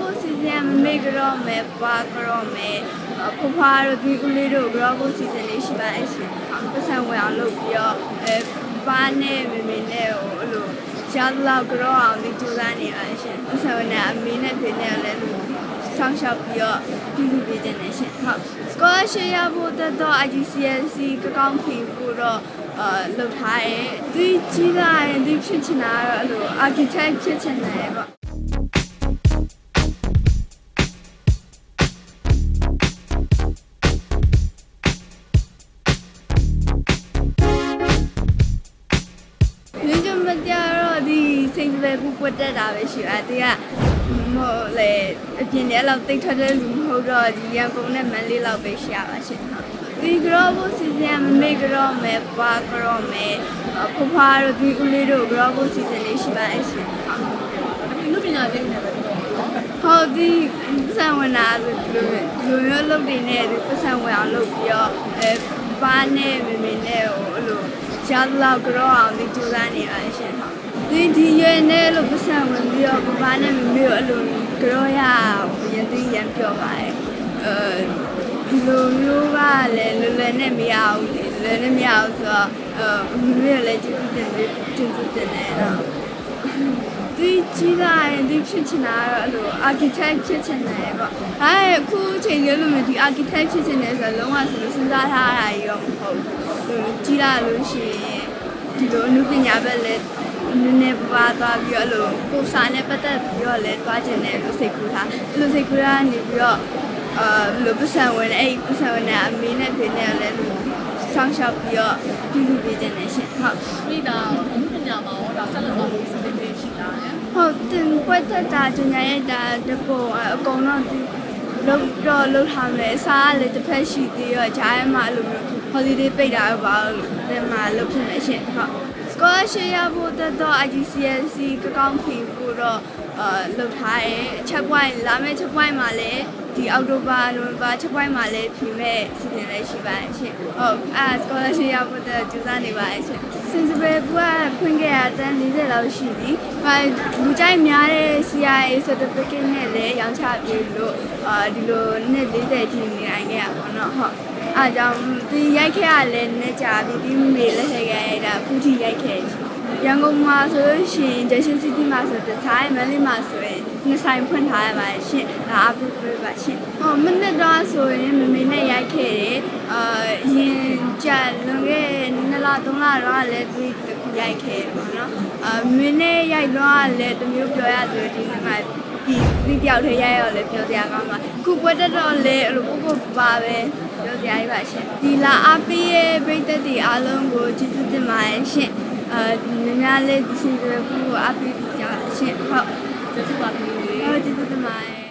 ဖို့စီစဉ်မမေ့ကြတော့မယ်ပါကြတော့မယ်ဖဖွားတို့ဒီဦးလေးတို့ကြောဖို့စီစဉ်လေးရှိပါရဲ့ရှင်ပတ်စံဝင်အောင်လုပ်ပြီးတော့အဲပါနဲ့မမေနဲ့ဟိုအဲ့လိုရှားလောက်ကြောအောင်ဒီကြိုးစားနေပါရဲ့ရှင်ပတ်စံဝင်နဲ့အမေနဲ့ဖေနဲ့လည်းဆောင်းရှောက်ပြီးတော့ပြုလုပ်ပေးခြင်းနဲ့ရှင်ဟုတ် scholarship ရဖို့တက်တော့ IGCSE ကကောင်းဖြေဖို့တော့အာလုပ်ထားတယ်ဒီကြီးလာရင်ဒီဖြစ်ချင်တာကတော့အဲ့လို architect ဖြစ်ချင်တယ်ပေါ့ စိတ်စပယ်ပူပွတ်တက်တာပဲရှိပါတကမဟုတ်လေအပြင်ထဲလောက်တိတ်ထွက်တဲ့လူမဟုတ်တော့ဒီရန်ကုန်နဲ့မန္တလေးလောက်ပဲရှိရပါရှင်ဒီကြောဖို့စီစဉ်မမေ့ကြောမယ်ပါကြောမယ်ဖဖွားတို့ဒီဦးလေးတို့ကြောဖို့စီစဉ်လေးရှိပါရဲ့ရှင်ဒီလူပညာရှင်တွေပဲပြောဟုတ်ဒီပတ်စံဝင်တာဆိုဒီလိုလိုမျိုးလုပ်နေနဲ့ဒီပတ်စံဝင်အောင်လုပ်ပြီးတော့အဲပါနဲ့မမေနဲ့ဟိုအဲ့လိုရှားလောက်ကြောအောင်ဒီကြိုးစားနေပါရှင် ဟုတ်ဒီဒီရွယ်နဲ့လို့ပတ်စံဝင်ပြီးတော့ပါနဲ့မမေကိုအဲ့လိုကြောရရန်သိရန်ပြောပါတယ်အဲဒီလိုမျိုးကလည်းလွယ်လွယ်နဲ့မရဘူးလေလွယ်နဲ့မရဘူးဆိုတော့အဲမမေလည်းကျေးဇူးတင်တယ်ကျေးဇူးတင်တယ်တော့ဒီကြီးလာရင်ဒီဖြစ်ချင်တာကတော့အဲ့လို architect ဖြစ်ချင်တယ်ပေါ့။ဒါပေမဲ့အခုအချိန်ကြီးလို့မျိုးဒီ architect ဖြစ်ချင်တယ်ဆိုတော့လုံးဝဆိုလို့စဉ်းစားထားတာကြီးတော့မဟုတ်ဘူး။ဟိုကြီးလာလို့ရှိရင်ဒီလိုအမှုပညာဘက်လည်း နည်းနည်းပါးသွားပြီးတော့အဲ့လိုကိုယ်စာနဲ့ပတ်သက်ပြီးတော့လည်းတွားချင်တယ်လို့စိတ်ကူးထား။အဲ့လိုစိတ်ကူးထားနေပြီးတော့အာလိုပစံဝင်အဲ့ဒီပစံဝင်တဲ့အမေနဲ့ဖေနဲ့လည်းလို့ဆောင်းရှောက်ပြီးတော့ပြုလုပ်ပေးခြင်းနဲ့ရှင်ဟုတ်ပြီးတာဒီလူပညာမှာတော့ဒါဆက်လက်သွားလို့စီစဉ်ပေးရှိတာလေဟုတ်တင်ပွဲတက်တာဂျညာရဲ့တာတပုံအကုန်လုံးဒီလုံးတော့လုံးထားမယ်အစားကလည်းတစ်ဖက်ရှိသေးရောဂျားရဲမှာအဲ့လိုမျိုး holiday ပိတ်တာပဲပါလို့ဒီမှာလုပ်ဖြစ်နေရှင်ဟုတ် scholarship ရဖို့တက်တော့ IGCSE ကကောင်းဖြေဖို့တော့အာလုပ်ထားတယ်အချက် point လာမယ့်ချက် point မှာလည်းဒီအောက်တိုဘာနိုဝင်ဘာချက် point မှာလည်းဖြေမဲ့စီစဉ်လေးရှိပါတယ်ရှင်ဟုတ်အဲ scholarship ရဖို့တက်ကြိုးစားနေပါတယ်ရှင် sensible ဘွားဖွင့်ခဲ့ရတန်း40လောက်ရှိပြီ။ဟာလူကြိုက်များတဲ့ CIA certificate နဲ့လည်းရောင်းချပေးလို့အာဒီလိုနှစ်40အထိနေနိုင်ခဲ့ရပါတော့။ဟုတ်။ အားကြောင့်ဒီရိုက်ခဲ့ရလဲနဲ့ကြာပြီးဒီမေလက်ထက်ခဲ့ရတာအခုထိရိုက်ခဲ့ရှိ။ရန်ကုန်မှာဆိုလို့ရှိရင် Junction City မှာဆိုတဲ့ဆိုင်မန္တလေးမှာဆိုရင်နှစ်ဆိုင်ဖွင့်ထားရပါတယ်ရှင့်။ဒါအပြည့်ပြပါရှင့်။ဟောမနေ့တော့ဆိုရင်မမေနဲ့ရိုက်ခဲ့တယ်။အာအရင်ကြလွန်ခဲ့2လ3လတော့လည်းဒီတခုရိုက်ခဲ့ပေါ့နော်။အာမင်းနဲ့ရိုက်တော့လည်းတမျိုးပြောရသူဒီနေ့မှဒီဒီပြောက်ထဲရိုက်ရောလည်းပြောစရာကောင်းပါ။ခုပွဲတက်တော့လည်းအဲ့လိုပုပ်ပုပ် ပါပဲပြောစရာကြီးပါရှင့်။ဒီလာအားပေးရဲ့ပရိသတ်တွေအားလုံးကိုကျေးဇူးတင်ပါတယ်ရှင့်။အာများများလေးဒီစီစဉ်ဖို့အားပေးကြပါရှင့်။ဟုတ်ကျေးဇူးပါပြီဟုတ်ကျေးဇူးတင်ပါတယ်